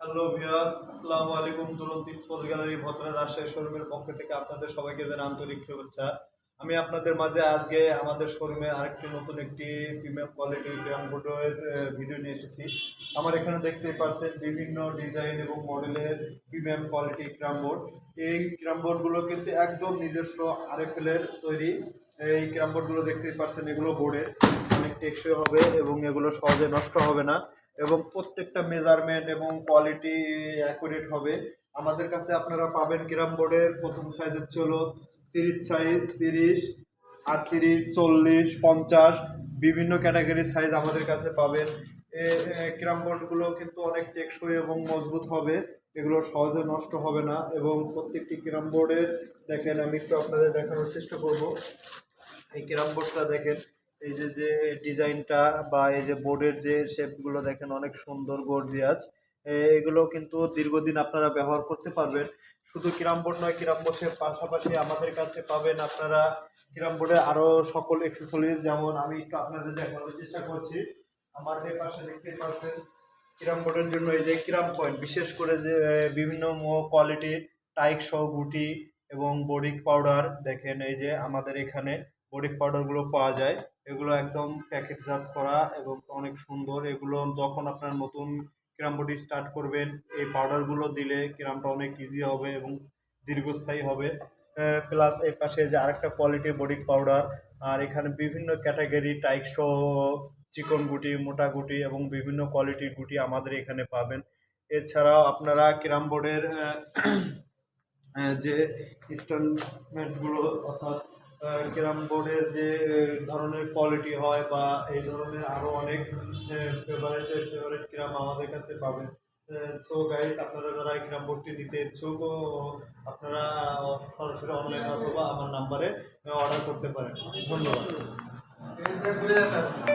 Hello viewers, আসসালামু আলাইকুম। দুরন্ত স্পোর্টস গ্যালারি ভদ্রা রাজশাহী শোরুমের পক্ষ থেকে আপনাদের সবাইকে জানাই আন্তরিক শুভেচ্ছা। আমি আপনাদের মাঝে আজকে আমাদের শোরুমে আরেকটি নতুন একটি প্রিমিয়াম কোয়ালিটির গ্রাম বোর্ডের ভিডিও নিয়ে এসেছি। আমার এখানে দেখতেই পাচ্ছেন বিভিন্ন ডিজাইন এবং মডেলের প্রিমিয়াম কোয়ালিটি গ্রাম বোর্ড এই গ্রাম বোর্ডগুলো কিন্তু একদম নিজস্ব আরএফএলের তৈরি। এই ক্যারাম বোর্ডগুলো দেখতেই পাচ্ছেন এগুলো বোর্ডে অনেক টেকসই হবে এবং এগুলো সহজে নষ্ট হবে না। এবং প্রত্যেকটা মেজারমেন্ট এবং কোয়ালিটি অ্যাকুরেট হবে। আমাদের কাছে আপনারা পাবেন ক্যারাম বোর্ডের, প্রথম সাইজের ছিল তিরিশ সাইজ তিরিশ, আটত্রিশ, চল্লিশ, পঞ্চাশ, বিভিন্ন ক্যাটাগরির সাইজ আমাদের কাছে পাবেন। ক্যারাম বোর্ডগুলো কিন্তু অনেক টেকসই এবং মজবুত হবে। এগুলো সহজে নষ্ট হবে না এবং প্রত্যেকটি ক্যারাম বোর্ডের, দেখেন আমি একটু আপনাদের দেখানোর চেষ্টা করব। এই ক্যারাম বোর্ডটা দেখেন এই যে যে ডিজাইনটা বা এই যে বোর্ডের যে শেপগুলো দেখেন অনেক সুন্দর, গর্জিয়াস এগুলো কিন্তু দীর্ঘদিন আপনারা ব্যবহার করতে পারবেন। শুধু কিরাম বোর্ড নয় কিরাম বোর্ডের পাশাপাশি আমাদের কাছে পাবেন আপনারা কিরাম বোর্ডে আরও সকল এক্সেসরিজ যেমন আমি একটু আপনাদের দেখানোর চেষ্টা করছি। আমার এই পাশে দেখতে পাচ্ছেন কিরাম বোর্ডের জন্য এই যে কিরাম পয়েন্ট, বিশেষ করে যে বিভিন্ন কোয়ালিটির টাইক সহ গুটি এবং বডিক পাউডার, দেখেন এই যে আমাদের এখানে বডিক পাউডারগুলো পাওয়া যায়। এগুলো একদম প্যাকেটজাত করা এবং অনেক সুন্দর। এগুলো যখন আপনার নতুন ক্রাম বডি স্টার্ট করবেন, এই পাউডারগুলো দিলে ক্রামটা অনেক ইজি হবে এবং দীর্ঘস্থায়ী হবে। প্লাস এর পাশে যে আরেকটা কোয়ালিটির বডিক পাউডার আর এখানে বিভিন্ন ক্যাটাগরি টাইক সহ চিকন গুটি, মোটা গুটি এবং বিভিন্ন কোয়ালিটির গুটি আমাদের এখানে পাবেন। এছাড়াও আপনারা ক্রাম বোর্ডের যে ইনস্টলমেন্টগুলো অর্থাৎ ক্যারাম বোর্ডের যে ধরনের কোয়ালিটি হয় বা এই ধরনের আরও অনেক ফেভারেট ফেভারেট ক্যারাম আমাদের কাছে পাবেন। সো গাইজ আপনারা যারা এই ক্যারাম বোর্ডটি নিতে ইচ্ছুক আপনারা সরাসরি অনলাইন অথবা আমার নাম্বারে অর্ডার করতে পারেন। ধন্যবাদ।